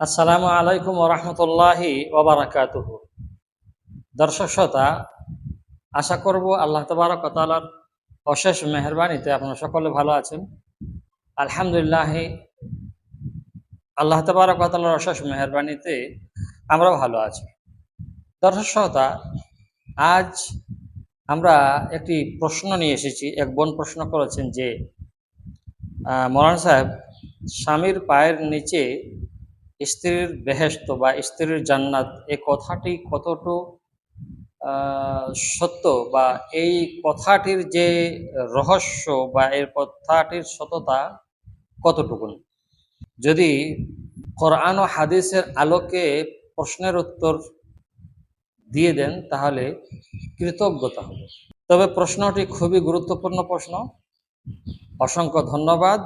আসসালামু আলাইকুম ওরহমতুল্লাহি ওবরাকাতুহু দর্শক শ্রোতা, আশা করব আল্লাহ তবারক তালার অশেষ মেহরবানিতে আপনারা সকলে ভালো আছেন। আলহামদুলিল্লাহ, আল্লাহ তবারক তালার অশেষ মেহরবানিতে আমরা ভালো আছি। দর্শক শ্রোতা, আজ আমরা একটি প্রশ্ন নিয়ে এসেছি। এক বোন প্রশ্ন করেছেন যে মৌলানা সাহেব, স্বামীর পায়ের নিচে স্ত্রীর বেহেস্ত বা স্ত্রীর জান্নাত এই কথাটি কতটুকু সত্য বা এই কথাটির যে রহস্য বা এর কথাটির সততা কতটুকু যদি কোরআন ও হাদিসের আলোকে প্রশ্নের উত্তর দিয়ে দেন, তাহলে কৃতজ্ঞতা হবে। তবে প্রশ্নটি খুবই গুরুত্বপূর্ণ প্রশ্ন। অসংখ্য ধন্যবাদ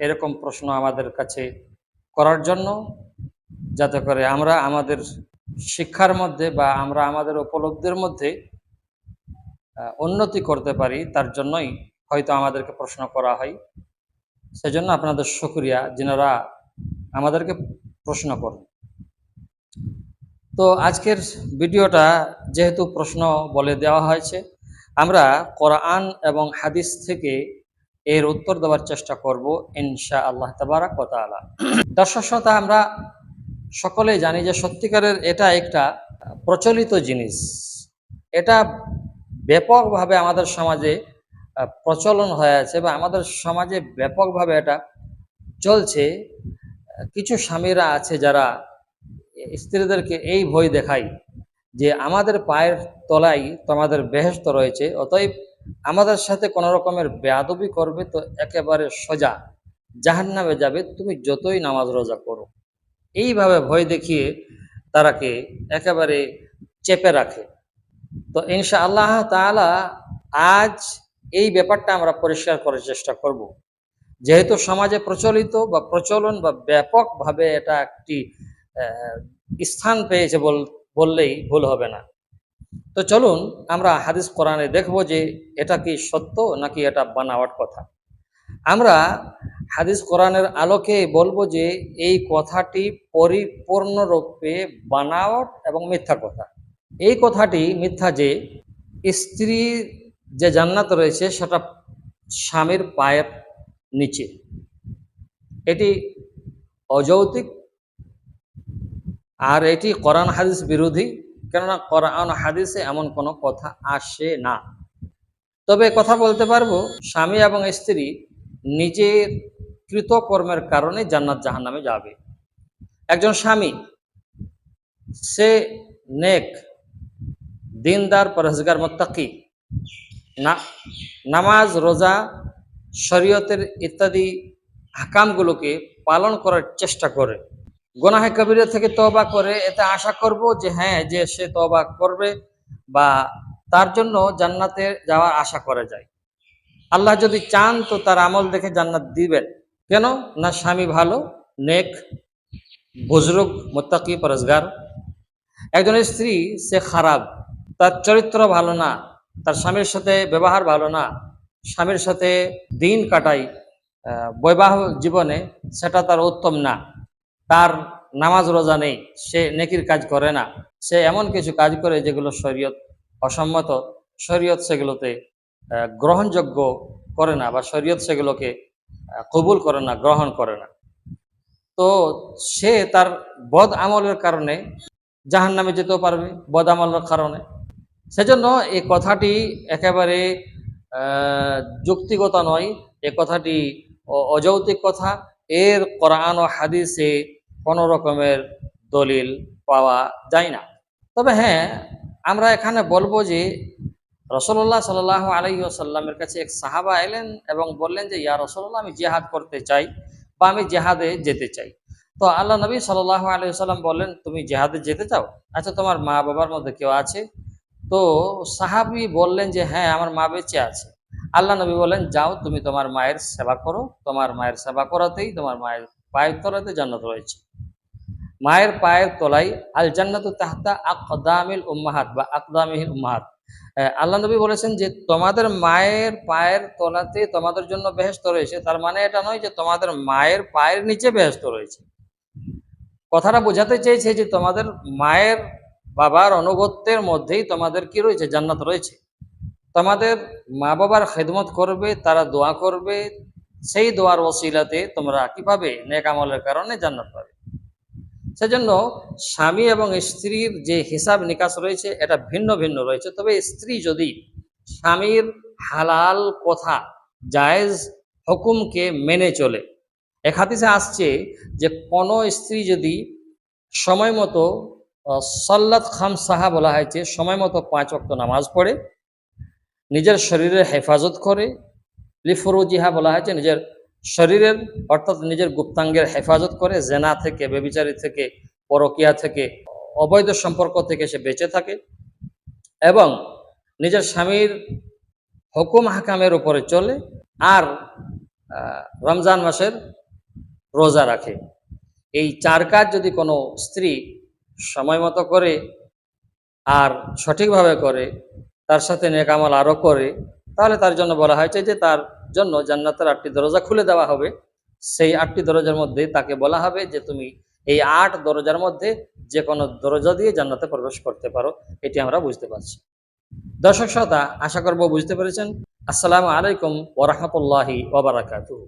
এরকম প্রশ্ন আমাদের কাছে করার জন্য। যাতে করে আমরা আমাদের শিক্ষার মধ্যে বা আমরা আমাদের উপলব্ধির মধ্যে উন্নতি করতে পারি, তার জন্যই হয়তো আমাদেরকে প্রশ্ন করা হয়। সেজন্য আপনাদের শুক্রিয়া, যিনারা আমাদেরকে প্রশ্ন করেন। তো আজকের ভিডিওটা যেহেতু প্রশ্ন বলে দেওয়া হয়েছে, আমরা কোরআন এবং হাদিস থেকে এর উত্তর দেওয়ার চেষ্টা করব ইনশা আল্লাহ তাবারাক তাআলা দর্শক শ্রোতা, আমরা সকলেই জানি যে সত্যিকারের এটা একটা প্রচলিত জিনিস। এটা ব্যাপকভাবে আমাদের সমাজে প্রচলন হয়ে আছে বা আমাদের সমাজে ব্যাপকভাবে এটা চলছে। কিছু স্বামীরা আছে যারা স্ত্রীদেরকে এই ভয় দেখায় যে আমাদের পায়ের তলায় তোমাদের বেহেস্ত রয়েছে, অতএব আমাদের সাথে কোনো রকমের বেয়াদবি করবে তো একেবারে সোজা। জাহান নামে যাবে, তুমি যতই নামাজ রোজা করো। এইভাবে ভয় দেখিয়ে তারাকে একেবারে চেপে রাখে। তো ইনশা আল্লাহ তাআলা আজ এই ব্যাপারটা আমরা পরিষ্কার করার চেষ্টা করব। যেহেতু সমাজে প্রচলিত বা প্রচলন বা ব্যাপকভাবে এটা একটি স্থান পেয়েছে বল, বললেই ভুল হবে না। তো চলুন আমরা হাদিস কোরআনে দেখব যে এটা কি সত্য নাকি এটা বানাওয়াট কথা। আমরা হাদিস কোরআনের আলোকে বলব যে এই কথাটি পরিপূর্ণরূপে বানাওয়াট এবং মিথ্যা কথা। এই কথাটি মিথ্যা যে স্ত্রীর যে জান্নাত রয়েছে সেটা স্বামীর পায়ের নিচে। এটি অযৌক্তিক আর এটি কোরআন হাদিস বিরোধী, কেননা কোরআন হাদিসে এমন কোনো কথা আসে না। তবে কথা বলতে পারব, স্বামী এবং স্ত্রী নিজের কৃতকর্মের কারণে জান্নাত জাহান্নামে যাবে। একজন স্বামী, সে নেক, দিনদার, পরহেজগার, মোত্তাকি, না, নামাজ, রোজা, শরীয়তের ইত্যাদি হাকামগুলোকে পালন করার চেষ্টা করে। গোনাহে কবিরা থেকে তবা করে, এতে আশা করব যে হ্যাঁ যে সে তবা করবে বা তার জন্য জান্নাতে যাওয়ার আশা করা যায়। আল্লাহ যদি চান তো তার আমল দেখে জান্নাত দিবেন। কেন? না স্বামী ভালো নেক বুজরুগ মোত্তাকি পরজগার একজন স্ত্রী সে খারাপ তার চরিত্র ভালো না তার স্বামীর সাথে ব্যবহার ভালো না স্বামীর সাথে দিন কাটাই আহ, বৈবাহিক জীবনে সেটা তার উত্তম না। তার নামাজ রোজা নেই সে নেকির কাজ করে না। সে এমন কিছু কাজ করে যেগুলো শরীয়ত অসম্মত। শরীয়ত সেগুলোতে গ্রহণযোগ্য করে না বা শরীয়ত সেগুলোকে কবুল করে না, গ্রহণ করে না। তো সে তার বদ আমলের কারণে জাহান নামে যেতেও পারবে, বদ আমলের কারণে। সেজন্য এই কথাটি একেবারে যুক্তিগত নয় এ কথাটি অযৌক্তিক কথা। এর কোরআন ও হাদিসে কোনো রকমের দলিল পাওয়া যায় না। তবে হ্যাঁ আমরা এখানে বলব যে রসল্লাহ সাল আলাই আসাল্লামের কাছে এক সাহাবা এলেন এবং বললেন যে, ইয়া রসল্লাহ আমি জেহাদ করতে চাই বা আমি জেহাদে যেতে চাই। তো আল্লাহ নবী সাল আলাই সাল্লাম বললেন, তুমি জেহাদে যেতে চাও? আচ্ছা তোমার মা বাবার মধ্যে কেউ আছে? তো সাহাবি বললেন যে হ্যাঁ আমার মা বেঁচে আছে। আল্লাহ নবী বললেন, যাও, তুমি তোমার মায়ের সেবা করো। তোমার মায়ের সেবা করাতেই তোমার মায়ের পায়ের তলাতে জান্নাত রয়েছে। মায়ের পায়ের তলায় আল জান্নাতু তাহতা আকদামিল উম্মাহাত বা আকদামিহিল উম্মাহাত। আল্লাহ নবী বলেছেন যে, তোমাদের মায়ের পায়ের তলাতে তোমাদের জন্য বেহেস্ত রয়েছে। তার মানে এটা নয় যে, তোমাদের মায়ের পায়ের নিচে বেহেস্ত রয়েছে। কথাটা বোঝাতে চেয়েছে যে, তোমাদের মায়ের বাবার অনুগত্যের মধ্যেই তোমাদের কি রয়েছে? জান্নাত রয়েছে। তোমাদের মা বাবার খেদমত করবে, তারা দোয়া করবে। সেই দোয়ার ওসিলাতে তোমরা কি পাবে? নেক আমলের কারণে জান্নাত পাবে। সেজন্য স্বামী এবং স্ত্রীর যে হিসাব নিকাশ রয়েছে, এটা ভিন্ন ভিন্ন রয়েছে। তবে স্ত্রী যদি স্বামীর হালাল কথা, জায়েজ হুকুমকে মেনে চলে, এক আসছে যে কোনো স্ত্রী যদি সময় মতো সল্লাত খাম সাহা বলা হয়েছে, সময় মতো পাঁচ ওয়াক্ত নামাজ পড়ে, নিজের শরীরের হেফাজত করে, লিফরুজিহা বলা হয়েছে, নিজের শরীরের, অর্থাৎ নিজের গুপ্তাঙ্গের হেফাজত করে জেনা থেকে বেবিচারি থেকে, পরকিয়া থেকে, অবৈধ সম্পর্ক থেকে সে বেঁচে থাকে এবং নিজের স্বামীর হুকুম হাকামের উপরে চলে আর রমজান মাসের রোজা রাখে। এই চার কাজ যদি কোনো স্ত্রী সময় মতো করে আর সঠিকভাবে করে, তার সাথে নেকামল আরও করে, তাহলে তার জন্য বলা হয়েছে যে তার জন্য জান্নাতের আটটি দরজা খুলে দেওয়া হবে। সেই আটটি দরজার মধ্যে তাকে বলা হবে যে, তুমি এই আট দরজার মধ্যে যে কোনো দরজা দিয়ে জান্নাতে প্রবেশ করতে পারো। এটি আমরা বুঝতে পারছি। দর্শক শ্রোতা, আশা করব বুঝতে পেরেছেন। আসসালামু আলাইকুম ওরহমতুল্লাহি ওবরাকাতুহ